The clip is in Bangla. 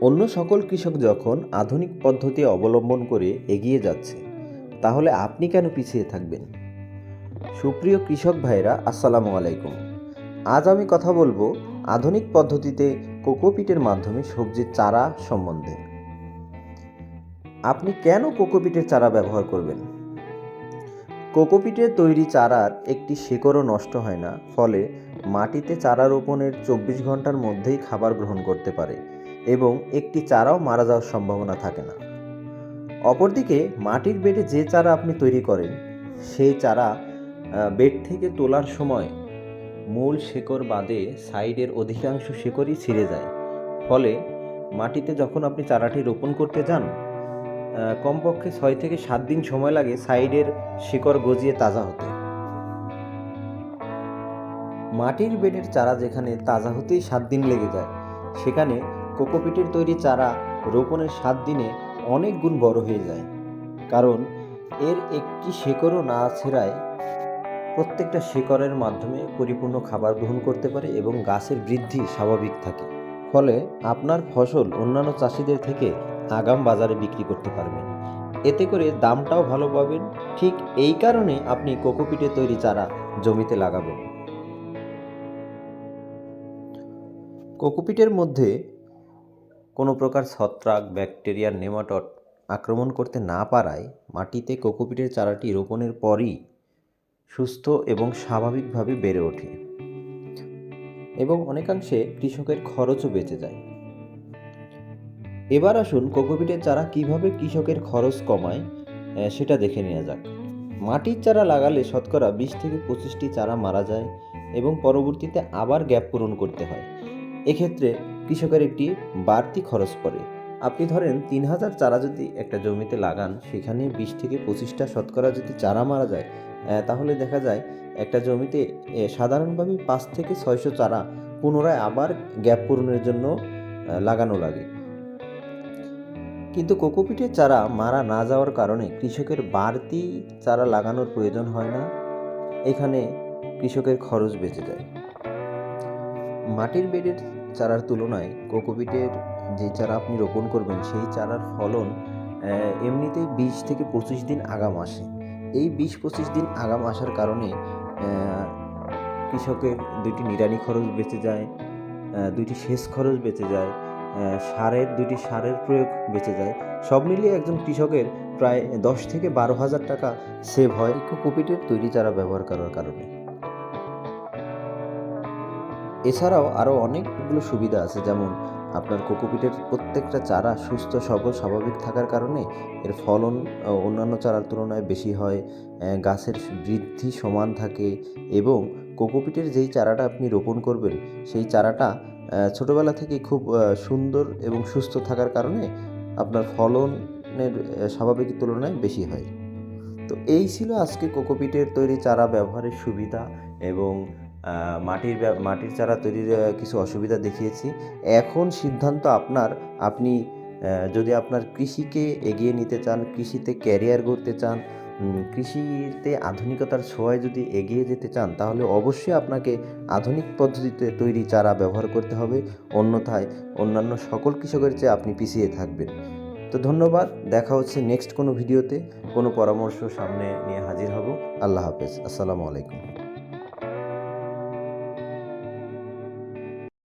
অন্য সকল কৃষক যখন আধুনিক পদ্ধতি অবলম্বন করে এগিয়ে যাচ্ছে, তাহলে আপনি কেন পিছিয়ে থাকবেন? সুপ্রিয় কৃষক ভাইরা আসসালামু আলাইকুম। আজ আমি কথা বলব আধুনিক পদ্ধতিতে কোকোপিটের মাধ্যমে সবজির চারা সম্বন্ধে। আপনি কেন কোকোপিটের চারা ব্যবহার করবেন? কোকোপিটের তৈরি চারার একটি শেকড়ও নষ্ট হয় না, ফলে মাটিতে চারা রোপণের চব্বিশ ঘণ্টার মধ্যেই খাবার গ্রহণ করতে পারে। এবং একটি চারাও মারা যাওয়ার সম্ভাবনা থাকে না। অপরদিকে, মাটির বেডে যে চারা আপনি তৈরি করেন, সেই চারা বেড থেকে তোলার সময় মূল শেকড় বাদে সাইডের অধিকাংশ শেকড়ই ছিঁড়ে যায়। ফলে মাটিতে যখন আপনি চারাটি রোপণ করতে যান কমপক্ষে ছয় থেকে সাত দিন সময় লাগে সাইডের শিকড় গজিয়ে তাজা হতে। মাটির বেডের চারা যেখানে তাজা হতেই সাত দিন লেগে যায়, সেখানে কোকোপিটের তৈরি চারা রোপণের সাত দিনে অনেক গুণ বড় হয়ে যায়। কারণ এর একটি শেকড়ও না ছেড়ায় প্রত্যেকটা শেকড়ের মাধ্যমে পরিপূর্ণ খাবার গ্রহণ করতে পারে এবং গাছের বৃদ্ধি স্বাভাবিক থাকে। ফলে আপনার ফসল অন্যান্য চাষিদের থেকে আগাম বাজারে বিক্রি করতে পারবেন। এতে করে দামটাও ভালো পাবেন। ঠিক এই কারণে আপনি কোকোপিটে তৈরি চারা জমিতে লাগাবেন। কোকোপিটের মধ্যে কোনো প্রকার ছত্রাক, ব্যাকটেরিয়া, নেমাটড আক্রমণ করতে না পারায় মাটিতে কোকোপিটের চারাটি রোপণের পরই সুস্থ এবং স্বাভাবিকভাবে বেড়ে ওঠে এবং অনেকাংশে কৃষকের খরচও বেঁচে যায়। এবার আসুন কোকোপিটের চারা কীভাবে কৃষকের খরচ কমায় সেটা দেখে নেওয়া যাক। মাটির চারা লাগালে শতকরা বিশ থেকে পঁচিশটি চারা মারা যায় এবং পরবর্তীতে আবার গ্যাপ পূরণ করতে হয়। এক্ষেত্রে কৃষকের একটি বাড়তি খরচ পড়ে। আপনি ধরেন তিন হাজার চারা যদি একটা জমিতে লাগান, সেখানে বিশ থেকে পঁচিশটা শতকরা যদি চারা মারা যায় তাহলে দেখা যায় একটা জমিতে সাধারণভাবে পাঁচ থেকে ছয়শো চারা পুনরায় আবার গ্যাপ পূরণের জন্য লাগানো লাগে। কিন্তু কোকোপিটের চারা মারা না যাওয়ার কারণে কৃষকের বাড়তি চারা লাগানোর প্রয়োজন হয় না। এখানে কৃষকের খরচ বেঁচে যায়। মাটির বেডের চারার তুলনায় কোকোপিটের যে চারা আপনি রোপণ করবেন, সেই চারার ফলন এমনিতেই বিশ থেকে পঁচিশ দিন আগাম আসে। এই বিশ পঁচিশ দিন আগাম আসার কারণে কৃষকের দুইটি নিড়ানি খরচ বেঁচে যায় দুইটি সেচ খরচ বেঁচে যায় সারের দুইটি সারের প্রয়োগ বেঁচে যায়। সব মিলিয়ে একজন কৃষকের প্রায় দশ থেকে বারো হাজার টাকা সেভ হয় কোকোপিটের তৈরি চারা ব্যবহার করার কারণে। এছাড়াও আরও অনেকগুলো সুবিধা আছে, যেমন আপনার কোকোপিটের প্রত্যেকটা চারা সুস্থ, সবল, স্বাভাবিক থাকার কারণে এর ফলন অন্যান্য চারার তুলনায় বেশি হয় গাছের বৃদ্ধি সমান থাকে এবং কোকোপিটের যেই চারাটা আপনি রোপণ করবেন, সেই চারাটা ছোটোবেলা থেকে খুব সুন্দর এবং সুস্থ থাকার কারণে আপনার ফলনের স্বাভাবিক তুলনায় বেশি হয়। তো এই ছিল আজকে কোকোপিটের তৈরি চারা ব্যবহারের সুবিধা এবং মাটির মাটির চারা তৈরির কিছু অসুবিধা দেখিয়েছি। এখন সিদ্ধান্ত আপনার। আপনি যদি আপনার কৃষিকে এগিয়ে নিতে চান, কৃষিতে ক্যারিয়ার গড়তে চান কৃষিতে আধুনিকতার ছোঁয়ায় যদি এগিয়ে যেতে চান, তাহলে অবশ্যই আপনাকে আধুনিক পদ্ধতিতে তৈরি চারা ব্যবহার করতে হবে। অন্যথায় অন্যান্য সকল কৃষকের চেয়ে আপনি পিছিয়ে থাকবেন। তো ধন্যবাদ। দেখা হচ্ছে নেক্সট কোনো ভিডিওতে কোনো পরামর্শ সামনে নিয়ে হাজির হব। আল্লাহ হাফেজ। আসসালামু আলাইকুম।